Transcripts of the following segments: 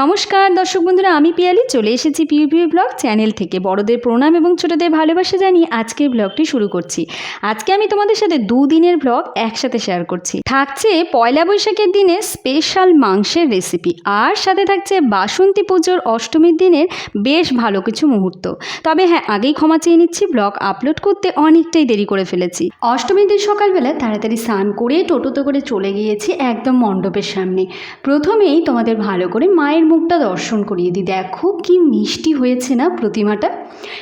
নমস্কার, দর্শক বন্ধুরা, আমি পিয়ালি। চলে এসেছি পিউ পিউ ব্লগ চ্যানেল থেকে। বড়দের প্রণাম এবং ছোটদের ভালোবাসা জানিয়ে আজকের ব্লগটি শুরু করছি। আজকে আমি তোমাদের সাথে দুদিনের ব্লগ একসাথে শেয়ার করছি। থাকছে পয়লা বৈশাখের দিনে স্পেশাল মাংসের রেসিপি। আর সাথে থাকছে বাসন্তী পুজোর অষ্টমীর দিনের বেশ ভালো কিছু মুহূর্ত। তবে হ্যাঁ আগেই ক্ষমা চেয়ে নিচ্ছি, ব্লগ আপলোড করতে অনেকটাই দেরি করে ফেলেছি। অষ্টমীর দিন সকালবেলা তাড়াতাড়ি স্নান করে টোটোতে করে চলে গিয়েছি একদম মণ্ডপের সামনে। প্রথমেই তোমাদের ভালো করে মায়ের মুখটা দর্শন করিয়ে দিই দেখো কি মিষ্টি হয়েছে না প্রতিমাটা।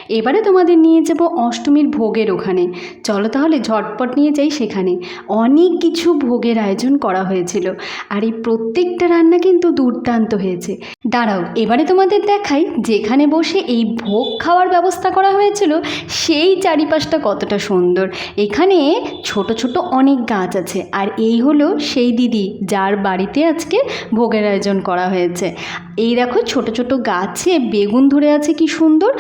এবারে তোমাদের নিয়ে যাব অষ্টমীর ভোগের ওখানে। চলো তাহলে ঝটপট নিয়ে যাই সেখানে। অনেক কিছু ভোগের আয়োজন করা হয়েছিল। আর এই প্রত্যেকটা রান্না কিন্তু দুর্দান্ত হয়েছে। দাঁড়াও, এবারে তোমাদের দেখাই যেখানে বসে এই ভোগ খাওয়ার ব্যবস্থা করা হয়েছিল, সেই চারিপাশটা কতটা সুন্দর। এখানে ছোট ছোট অনেক গাছ আছে। আর এই হলো সেই দিদি, যার বাড়িতে আজকে ভোগের আয়োজন করা হয়েছে। এই দেখো ছোট ছোট গাছে বেগুন ধরে আছে কি সুন্দর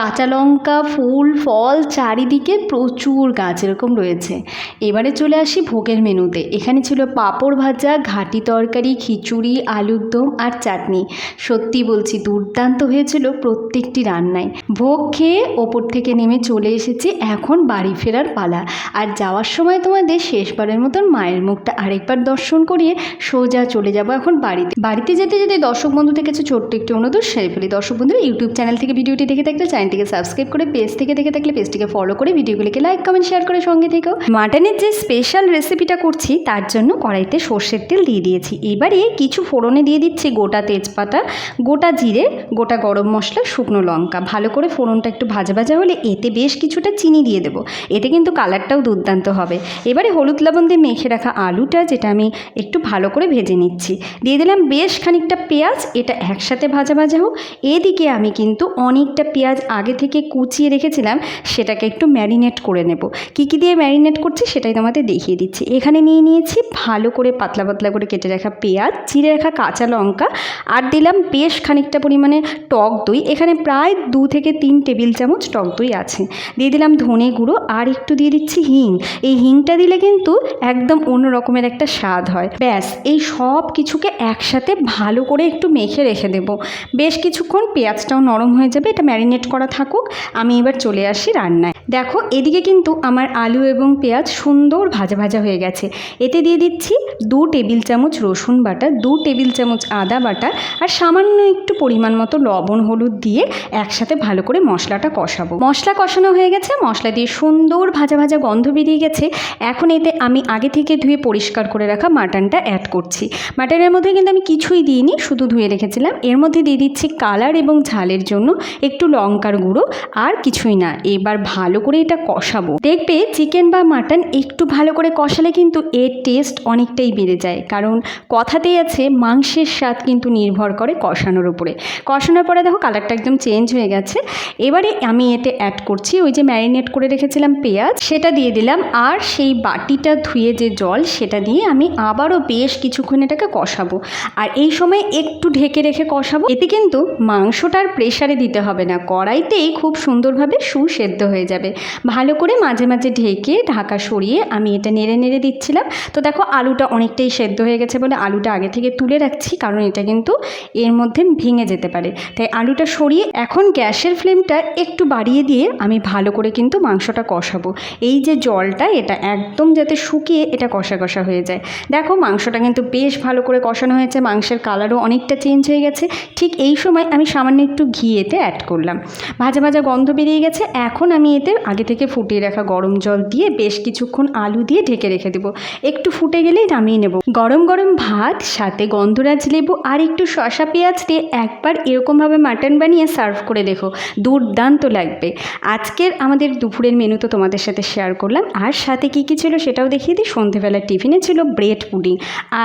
কাঁচা লঙ্কা, ফুল, ফল চারিদিকে প্রচুর গাছ এরকম রয়েছে। এবারে চলে আসি ভোগের মেনুতে। এখানে ছিল পাঁপড় ভাজা, ঘাটি তরকারি, খিচুড়ি, আলুর দম আর চাটনি। সত্যি বলছি, দুর্দান্ত হয়েছিল প্রত্যেকটি রান্নায়। ভোগ খেয়ে ওপর থেকে নেমে চলে এসেছি এখন বাড়ি ফেরার পালা। আর যাওয়ার সময় তোমাদের শেষবারের মতন মায়ের মুখটা আরেকবার দর্শন করিয়ে সোজা চলে যাব এখন বাড়িতে। বাড়িতে যেতে যেতে দর্শক বন্ধু থেকে ছোট্ট একটি অনুরোধ সেরে ফেলি দর্শক বন্ধুরা, ইউটিউব চ্যানেল থেকে ভিডিওটি দেখে থাকলে চ্যানেলটিকে সাবস্ক্রাইব করে পেজ থেকে দেখে থাকলে পেজটিকে ফলো করে ভিডিওগুলিকে লাইক কমেন্ট শেয়ার করে সঙ্গে থেকেও। মাটনের যে স্পেশাল রেসিপিটা করছি, তার জন্য কড়াইতে সর্ষের তেল দিয়ে দিয়েছি। এবারে কিছু ফোড়নে দিয়ে দিচ্ছি গোটা তেজপাতা, গোটা জিরে, গোটা গরম মশলা, শুকনো লঙ্কা। ভালো করে ফোড়নটা একটু ভাজা ভাজা হলে এতে বেশ কিছুটা চিনি দিয়ে দেবো। এতে কিন্তু কালারটাও দুর্দান্ত হবে। এবারে হলুদ লবণ দিয়ে মেখে রাখা আলুটা, যেটা আমি একটু ভালো করে ভেজে নিচ্ছি। দিয়ে দিলাম বেশ খানিকটা পেঁয়াজ, এটা একসাথে ভাজা ভাজা হোক। এদিকে আমি কিন্তু অনেকটা পেঁয়াজ আগে থেকে কুচিয়ে রেখেছিলাম, সেটাকে একটু ম্যারিনেট করে নেব। কী কী দিয়ে ম্যারিনেট করছি সেটাই তোমাদের দেখিয়ে দিচ্ছি। এখানে নিয়ে নিয়েছি ভালো করে পাতলা পাতলা করে কেটে রাখা পেঁয়াজ, চিড়ে রাখা কাঁচা লঙ্কা, আর দিলাম বেশ খানিকটা পরিমাণে টক দই। এখানে প্রায় দু থেকে তিন টেবিল চামচ টক দই আছে। দিয়ে দিলাম ধনে গুঁড়ো, আর একটু দিয়ে দিচ্ছি হিং। এই হিংটা দিলে কিন্তু একদম অন্য রকমের একটা স্বাদ হয়। ব্যাস, এই সব কিছুকে একসাথে ভালো করে একটু মেখে রেখে দেবো। বেশ কিছুক্ষণ পেঁয়াজটাও নরম হয়ে যাবে, এটা ম্যারিনেট করা থাকুক আমি এবার চলে আসি রান্নায়। দেখো, এদিকে কিন্তু আমার আলু এবং পেঁয়াজ সুন্দর ভাজা ভাজা হয়ে গেছে। এতে দিয়ে দিচ্ছি দু টেবিল চামচ রসুন বাটা, দু টেবিল চামচ আদা বাটা আর সামান্য একটু পরিমাণ মতো লবণ, হলুদ দিয়ে একসাথে ভালো করে মশলাটা কষাবো। মশলা কষানো হয়ে গেছে, মশলা দিয়ে সুন্দর ভাজা ভাজা গন্ধ বেরিয়ে গেছে। এখন এতে আমি আগে থেকে ধুয়ে পরিষ্কার করে রাখা মাটনটা অ্যাড করছি। মাটনের মধ্যে কিন্তু আমি কিছুই দিইনি, শুধু ধুয়ে রেখেছিলাম। এর মধ্যে দিয়ে দিচ্ছি কালার এবং ঝালের জন্য একটু লঙ্কার গুঁড়ো আর কিছুই না। এবার ভালো করে এটা কষাবো। দেখবে চিকেন বা মাটন একটু ভালো করে কষালে কিন্তু এর টেস্ট অনেকটাই বেড়ে যায়। কারণ কথাতেই আছে, মাংসের স্বাদ কিন্তু নির্ভর করে কষানোর উপরে। কষানোর পরে দেখো কালারটা একদম চেঞ্জ হয়ে গেছে। এবারে আমি এতে অ্যাড করছি ওই যে ম্যারিনেট করে রেখেছিলাম পেঁয়াজ। সেটা দিয়ে দিলাম। আর সেই বাটিটা ধুয়ে যে জল, সেটা দিয়ে আমি আবারও বেশ কিছুক্ষণ এটাকে কষাবো। আর এই সময় একটু ঢেকে রেখে কষাবো। এতে কিন্তু মাংসটার প্রেশারে দিতে হবে না। কড়াইতেই খুব সুন্দরভাবে সুসেদ্ধ হয়ে যাবে। ভালো করে মাঝে মাঝে ঢেকে ঢাকা সরিয়ে আমি এটা নেড়ে নেড়ে দিচ্ছিলাম। তো দেখো আলুটা অনেকটাই সেদ্ধ হয়ে গেছে বলে আলুটা আগে থেকে তুলে রাখছি কারণ এটা কিন্তু এর মধ্যে ভেঙে যেতে পারে। তাই আলুটা সরিয়ে এখন গ্যাসের ফ্লেমটা একটু বাড়িয়ে দিয়ে আমি ভালো করে কিন্তু মাংসটা কষাবো। এই যে জলটা এটা একদম যাতে শুকিয়ে এটা কষা কষা হয়ে যায়। দেখো মাংসটা কিন্তু বেশ ভালো করে কষানো হয়েছে, মাংসের কালারও অনেকটা চেঞ্জ হয়ে গেছে। ঠিক এই সময় আমি সামান্য একটু ঘি এতে অ্যাড করলাম। ভাজা ভাজা গন্ধ বেরিয়ে গেছে, এখন আমি এতে আগে থেকে ফুটিয়ে রাখা গরম জল দিয়ে বেশ কিছুক্ষণ আলু দিয়ে ঢেকে রেখে দেবো। একটু ফুটে গেলেই নামিয়ে নেব। গরম গরম ভাত, সাথে গন্ধরাজ লেবু আর একটু শশা পেঁয়াজ দিয়ে একবার এরকমভাবে মাটন বানিয়ে সার্ভ করে দেখো। দুর্দান্ত লাগবে। আজকের আমাদের দুপুরের মেনু তো তোমাদের সাথে শেয়ার করলাম। আর সাথে কী কী ছিল সেটাও দেখিয়ে দিই। সন্ধেবেলার টিফিনে ছিল ব্রেড পুডিং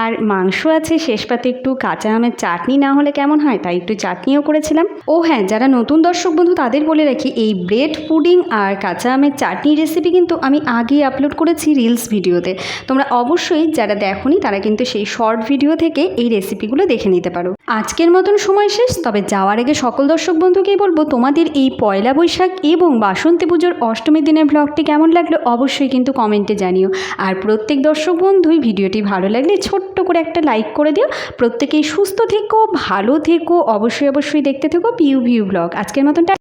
আর মাংস আছে, শেষ পাতে একটু কাঁচা আমের চাটনি না হলে কেমন হয় তাই একটু চাটনিও করেছিলাম। ও হ্যাঁ যারা নতুন দর্শক বন্ধু তাদের বলে রাখি, এই ব্রেড পুডিং আর কাঁচা আমের চাটনি রেসিপি কিন্তু আমি আগেই আপলোড করেছি রিলস ভিডিওতে। তোমরা অবশ্যই যারা দেখোনি, তারা কিন্তু সেই শর্ট ভিডিও থেকে এই রেসিপিগুলো দেখে নিতে পারো। আজকের মতন সময় শেষ, তবে যাওয়ার আগে সকল দর্শক বন্ধুকেই বলব, তোমাদের এই পয়লা বৈশাখ এবং বাসন্তী পুজোর অষ্টমীর দিনের ব্লগটি কেমন লাগল অবশ্যই কিন্তু কমেন্টে জানিও। আর প্রত্যেক দর্শক বন্ধুই ভিডিওটি ভালো লাগলে ছোট্ট করে একটা লাইক করে দিও। প্রত্যেকেই সুস্থ থেকো, ভালো থেকো, অবশ্যই অবশ্যই দেখতে থেকো পিউ ভিউ ব্লগ আজকের মতন